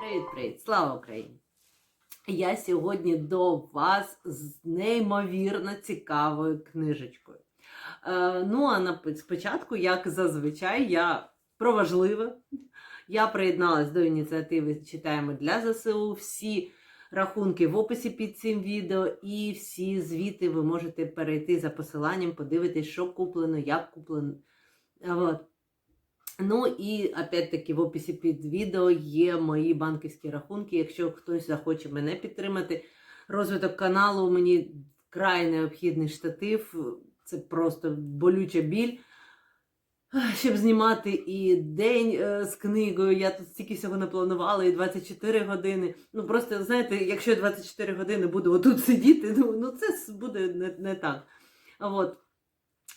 Привіт-привіт! Слава Україні! Я сьогодні до вас з неймовірно цікавою книжечкою. Е, ну, а на спочатку, як зазвичай, я про важливе. Я приєдналась до ініціативи Читаємо для ЗСУ. Всі рахунки в описі під цим відео, і всі звіти ви можете перейти за посиланням, подивитись, що куплено, як куплено. От. Ну і опять-таки в описі під відео є мої банківські рахунки. Якщо хтось захоче мене підтримати, розвиток каналу мені вкрай необхідний штатив. Це просто болюча біль. Щоб знімати і день е, з книгою, я тут стільки всього напланувала, і 24 години. Ну просто знаєте, якщо я 24 години буду отут сидіти, ну, ну це буде не, не так. От.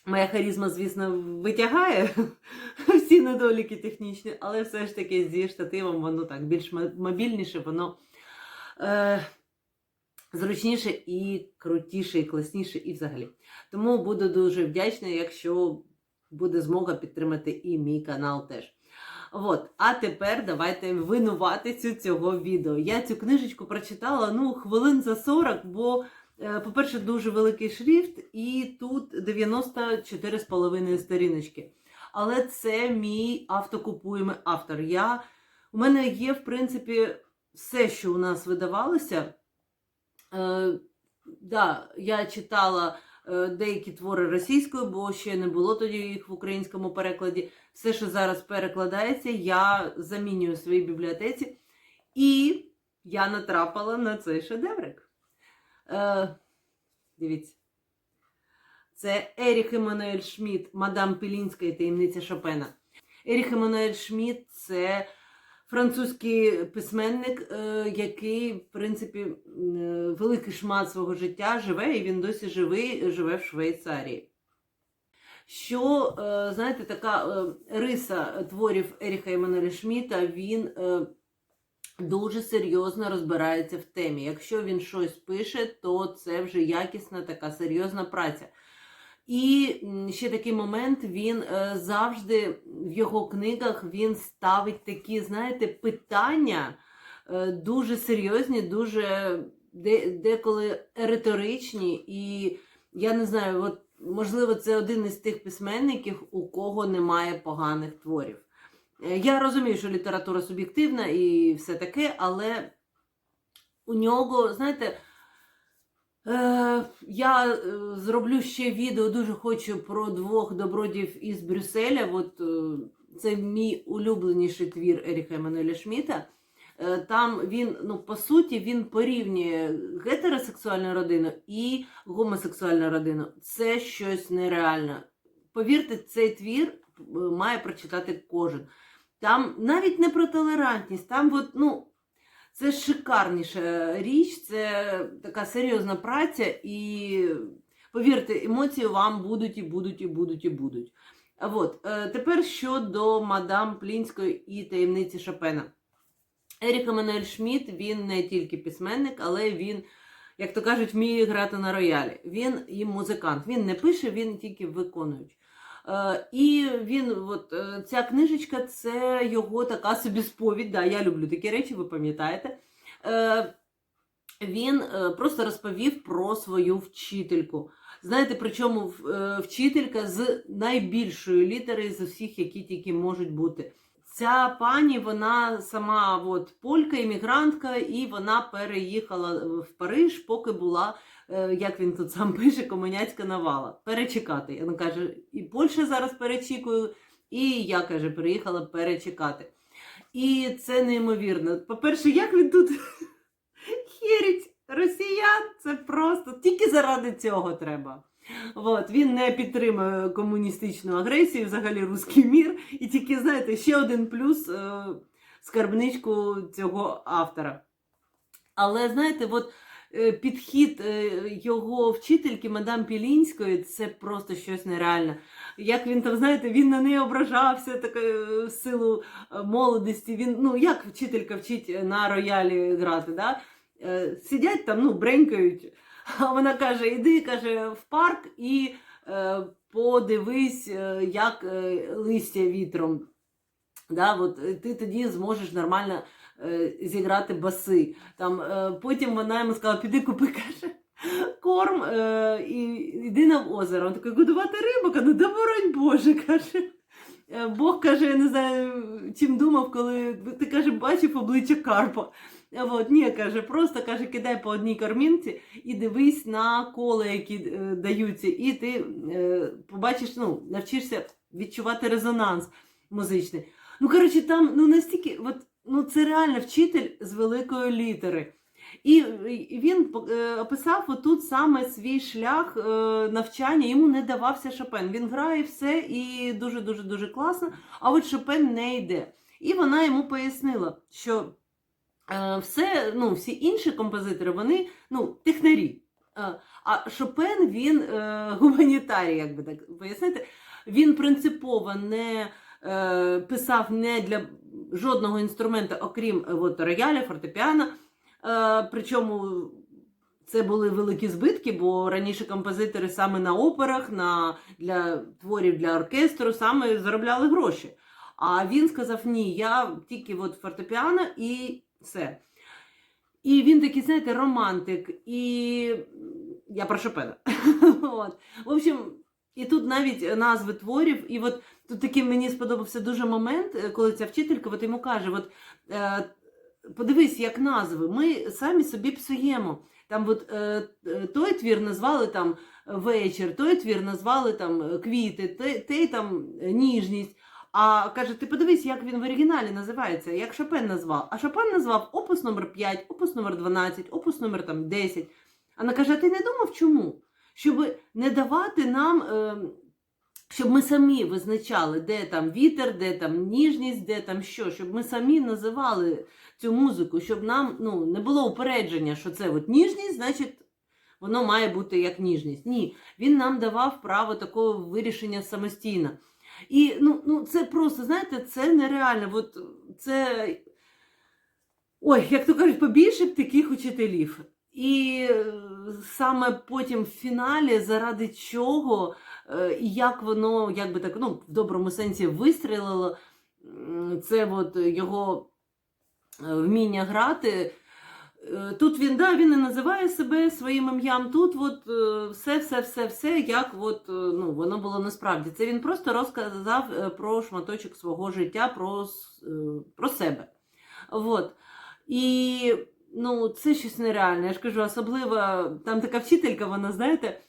Моя харізма, звісно, витягає всі недоліки технічні, але все ж таки зі штативом воно так більш мобільніше, воно е, зручніше і крутіше, і класніше, і взагалі. Тому буду дуже вдячна, якщо буде змога підтримати і мій канал теж. От, а тепер давайте винуватицю цього відео. Я цю книжечку прочитала ну, хвилин за 40, бо. Е, по-перше, дуже великий шрифт, і тут 94,5 сторіночки. Але це мій автокупуємий автор. Я, У мене є, в принципі, все, що у нас видавалося. Е, да, Я читала е, деякі твори російською, бо ще не було тоді їх в українському перекладі. Все, що зараз перекладається, я замінюю в своїй бібліотеці. І я натрапила на цей шедеврик. Е, Дивіться. Це Еріх Еммануель Шмідт, мадам Пілінська і таємниця Шопена. Еріх Еммануель Шмідт це французький письменник, е, який, в принципі, е, великий шмат свого життя живе, і він досі живий, живе в Швейцарії. Що, е, знаєте, така риса творів Еріха Еммануеля Шмідта, він дуже серйозно розбирається в темі. Якщо він щось пише, то це вже якісна така серйозна праця. І ще такий момент, він е, завжди в його книгах він ставить такі, знаєте, питання е, дуже серйозні, дуже деколи риторичні. І я не знаю, от, можливо, це один із тих письменників, у кого немає поганих творів. Е, я розумію, що література суб'єктивна і все таке, але у нього, знаєте, е, я е, зроблю ще відео, дуже хочу про двох добродів із Брюсселя. От е, Це мій улюбленіший твір Еріха Еммануеля Шміта. Е, там він, ну, по суті, він порівнює гетеросексуальну родину і гомосексуальну родину. Це щось нереальне. Повірте, цей твір е, має прочитати кожен. Там навіть не про толерантність, там от, ну, це шикарніша річ, це така серйозна праця, і повірте, емоції вам будуть і будуть, і будуть, і будуть. От, е, тепер щодо мадам Плінської і таємниці Шопена. Ерік Еммануель Шмідт, він не тільки письменник, але він, як то кажуть, вміє грати на роялі. Він і музикант. Він не пише, він тільки виконуючий. Е, і він, от е, ця книжечка це його така собі сповідь. Да, Я люблю такі речі, ви пам'ятаєте. Е, він просто розповів про свою вчительку. Знаєте, причому вчителька з найбільшої літери з усіх, які тільки можуть бути. Ця пані, вона сама от, полька, іммігрантка, і вона переїхала в Париж, поки була Е, як він тут сам пише, комуняцька навала. Перечекати. Він каже, і Польща зараз перечікую, і я каже, приїхала перечекати. І це неймовірно. По-перше, як він тут хірить росіян, це просто тільки заради цього треба. От, Він не підтримує комуністичну агресію, взагалі русський мір. І тільки, знаєте, ще один плюс е скарбничку цього автора. Але знаєте, от Е, підхід е, його вчительки, мадам Пілінської, це просто щось нереальне. Як він там, знаєте, він на неї ображався такою силу е, молодості. Він, ну, як вчителька вчить на роялі грати, да? сидять там, ну, бренькають. А вона каже: іди каже, в парк і подивись, як листя вітром Да, от, е, ти тоді зможеш нормально е, зіграти баси. Там, е, потім вона йому сказала, піди купи, каже, корм е, і йди на озеро. Він такий, годувати рибок, ну да боронь Боже, каже. Е, Бог каже, я не знаю, чим думав, коли ти каже, бачив обличчя Карпа. От, ні, каже, просто каже, кидай по одній кормінці і дивись на кола, які е, даються, і ти е, побачиш, ну, навчишся відчувати резонанс музичний. Ну, коротше, там ну, настільки, от, ну, це реально вчитель з великої літери. І він е, описав отут саме свій шлях е, навчання, йому не давався Шопен. Він грає все і дуже-дуже дуже класно, а от Шопен не йде. І вона йому пояснила, що все, ну, всі інші композитори, вони ну, технарі. Е, А Шопен він е, гуманітарій, як би так пояснити. Він принципово не е, писав не для жодного інструмента, окрім е, от, рояля, фортепіано. Е, причому це були великі збитки, бо раніше композитори саме на операх, на, для творів для оркестру саме заробляли гроші. А він сказав: ні, я тільки от фортепіано і все. І він такий, знаєте, романтик. І я про Шопена. От. В общем, і тут навіть назви творів, і от тут такий мені сподобався дуже момент, е, коли ця вчителька от йому каже: от, е, подивись, як назви, ми самі собі псуємо. Там от, е, е, той твір назвали там вечір, той твір назвали там квіти, той, той там ніжність. А каже, ти подивись, як він в оригіналі називається, як Шопен назвав. А Шопен назвав опус номер 5, опус номер 12, опус номер там 10. Вона каже, а ти не думав чому? Щоб не давати нам, е, щоб ми самі визначали, де там вітер, де там ніжність, де там що, щоб ми самі називали цю музику, щоб нам ну, не було упередження, що це от ніжність, значить воно має бути як ніжність. Ні, він нам давав право такого вирішення самостійно. І ну, ну, це просто, знаєте, це нереально. От це. Ой, як то кажуть, побільше б таких учителів. І е, саме потім в фіналі, заради чого е, і як воно, як би так, ну, в доброму сенсі вистрілило, це от його е, вміння грати. Е, Тут він, да, він не називає себе своїм ім'ям. Тут от е, все, все, все, все, як от, е, ну, воно було насправді. Це він просто розказав е, про шматочок свого життя, про, про себе. От. І ну, це щось нереальне. Я ж кажу, особливо там така вчителька, вона, знаєте,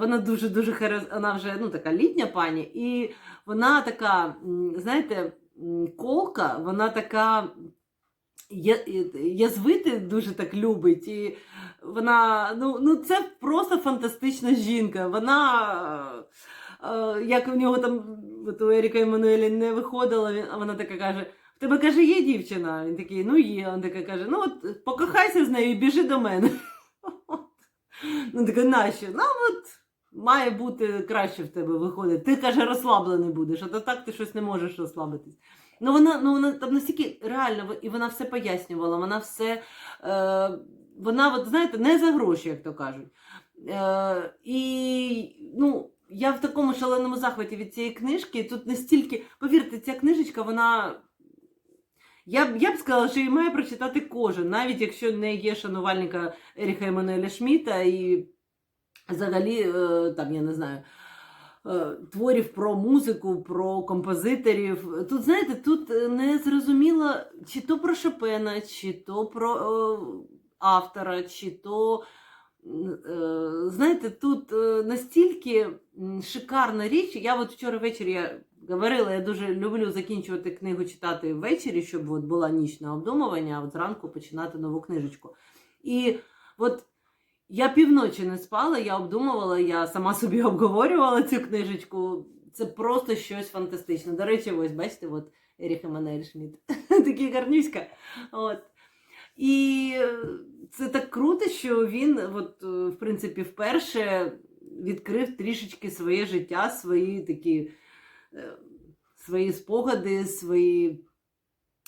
вона дуже-дуже хариз... вона вже ну, така літня пані, і вона така, знаєте, колка, вона така язвити дуже так любить. І вона, ну, ну це просто фантастична жінка. Вона, е, е, як в нього там от у Еріка Еммануеля не виходила, вона така каже: в тебе каже, є дівчина? Він такий, ну є. Він така каже: ну от покохайся з нею і біжи до мене. Ну така, нащо? Ну от. Має бути краще в тебе виходить. Ти каже, розслаблений будеш, а то так ти щось не можеш розслабитись. Ну вона ну вона там настільки реально, і вона все пояснювала, вона все. Е, вона, от, знаєте, не за гроші, як то кажуть. Е, і ну, я в такому шаленому захваті від цієї книжки. Тут настільки, повірте, ця книжечка, вона. Я б, я б сказала, що її має прочитати кожен, навіть якщо не є шанувальника Еріха Еммануеля Шміта і взагалі, е, там, я не знаю, творів про музику, про композиторів. Тут, знаєте, тут е, не зрозуміло, чи то про Шопена, чи то про е, автора, чи то. е, Знаєте, тут е, настільки шикарна річ. Я от вчора ввечері я говорила, я дуже люблю закінчувати книгу читати ввечері, щоб от була ніч на обдумування, а от зранку починати нову книжечку. І от я півночі не спала, я обдумувала, я сама собі обговорювала цю книжечку. Це просто щось фантастичне. До речі, ось бачите, от Еріх Еммануель Шмідт. Такий гарнюська. От. І е, це так круто, що він, от, е, в принципі, вперше відкрив трішечки своє життя, свої такі е, свої спогади, свої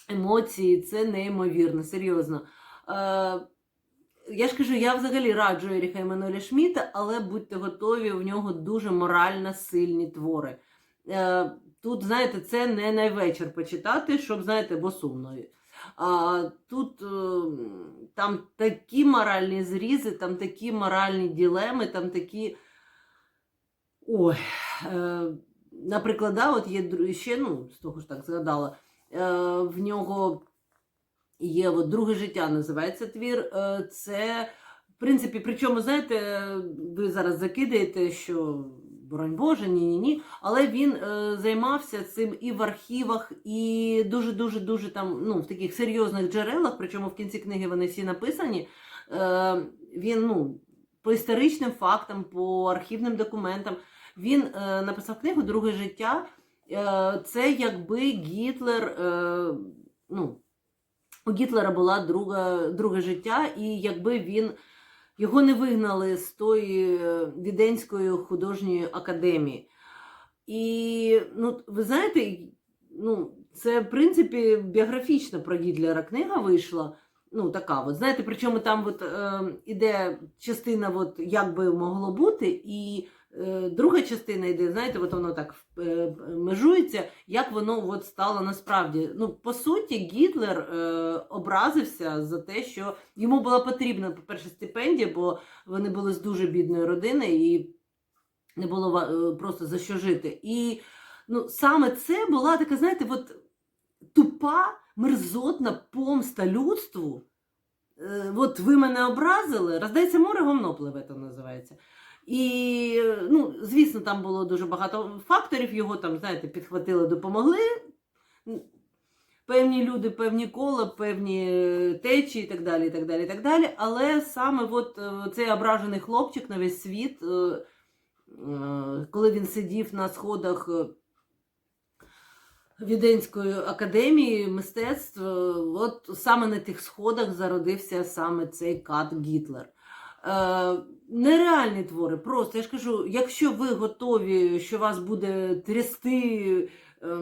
емоції. Це неймовірно, серйозно. Я ж кажу, я взагалі раджу Еріха Еммануеля Шміта, але будьте готові, в нього дуже морально сильні твори. Е, тут, знаєте, це не на вечір почитати, щоб, знаєте, бо сумно. А тут е, там такі моральні зрізи, там такі моральні ділеми, там такі. Ой, е, наприклад, да, от є ще, ну, з того ж так згадала, в нього є от друге життя, називається твір. Е, це, в принципі, причому, знаєте, ви зараз закидаєте, що. Боронь Боже, ні, ні. Але він е, займався цим і в архівах, і дуже, дуже, дуже там, ну, в таких серйозних джерелах, причому в кінці книги вони всі написані. Е, він, ну, по історичним фактам, по архівним документам. Він написав книгу Друге життя. Це якби Гітлер, ну, у Гітлера була друга, друге життя, і якби він його не вигнали з тої е, Віденської художньої академії. І ну, ви знаєте, ну, це, в принципі, біографічно про Гітлера книга вийшла. Ну, така от. Знаєте, причому там от, е, іде частина, от, як би могло бути, і друга частина йде, знаєте, от воно так е, межується, як воно от стало насправді. Ну, по суті, Гітлер е, образився за те, що йому була потрібна, по-перше, стипендія, бо вони були з дуже бідної родини і не було е, просто за що жити. І ну, саме це була така, знаєте, от тупа, мерзотна помста людству. Е, От ви мене образили, роздається море гомно пливе, то називається. І, ну, звісно, там було дуже багато факторів, його там, знаєте, підхватили, допомогли. Певні люди, певні кола, певні е, течії і так далі. і так далі, і так далі. Але саме от е, цей ображений хлопчик на весь світ, е, коли він сидів на сходах Віденської академії мистецтв, от саме на тих сходах зародився саме цей кат Гітлер. Е, нереальні твори. Просто я ж кажу, якщо ви готові, що вас буде трясти, е,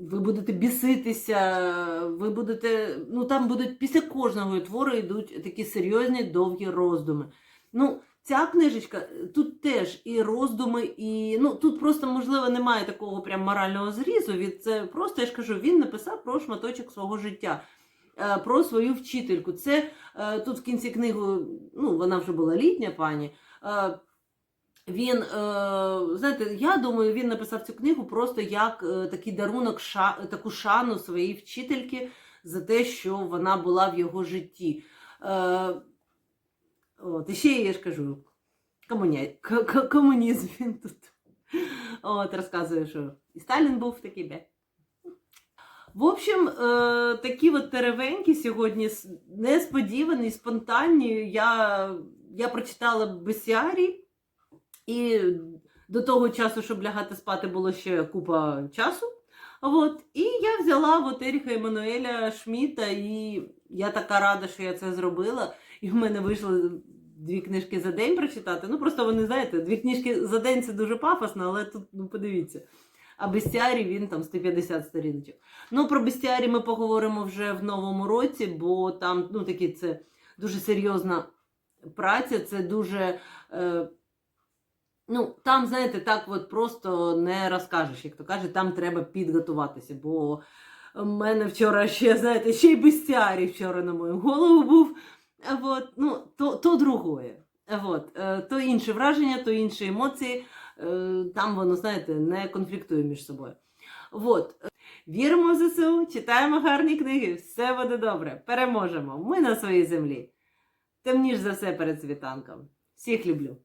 ви будете біситися, ви будете. Ну там будуть після кожного твору йдуть такі серйозні довгі роздуми. Ну, ця книжечка тут теж і роздуми, і ну тут просто можливо немає такого прям морального зрізу. Від це просто я ж кажу, він написав про шматочок свого життя. Е, Про свою вчительку. Це е, тут в кінці книги, ну вона вже була літня пані. е, Він, знаєте, я думаю, він написав цю книгу просто як такий дарунок, таку шану своїй вчительки за те, що вона була в його житті. От, і ще я ж кажу, комуня... к- к- комунізм він тут. От, розказує, що і Сталін був такий бе. В общем, е, такі от теревенькі сьогодні несподівані, спонтанні. Я, я прочитала Бесіарій, і до того часу, щоб лягати спати, було ще купа часу. От, і я взяла от Еріха Еммануеля Шміта, і я така рада, що я це зробила. І в мене вийшло дві книжки за день прочитати. Ну, просто вони, знаєте, дві книжки за день це дуже пафосно, але тут, ну, подивіться. А бестіарій він там 150 сторіночок. Ну, про бестіарій ми поговоримо вже в новому році, бо там, ну, такі це дуже серйозна праця, це дуже. Е, Ну, там, знаєте, так от просто не розкажеш, як то каже, там треба підготуватися. Бо в мене вчора ще, знаєте, ще й бестіарій вчора на мою голову був. От, ну, то, то другое. От, е, то інше враження, то інші емоції. Е, Там воно, знаєте, не конфліктує між собою. От. Віримо в ЗСУ, читаємо гарні книги, все буде добре, переможемо. Ми на своїй землі. Темніш за все перед світанком. Всіх люблю.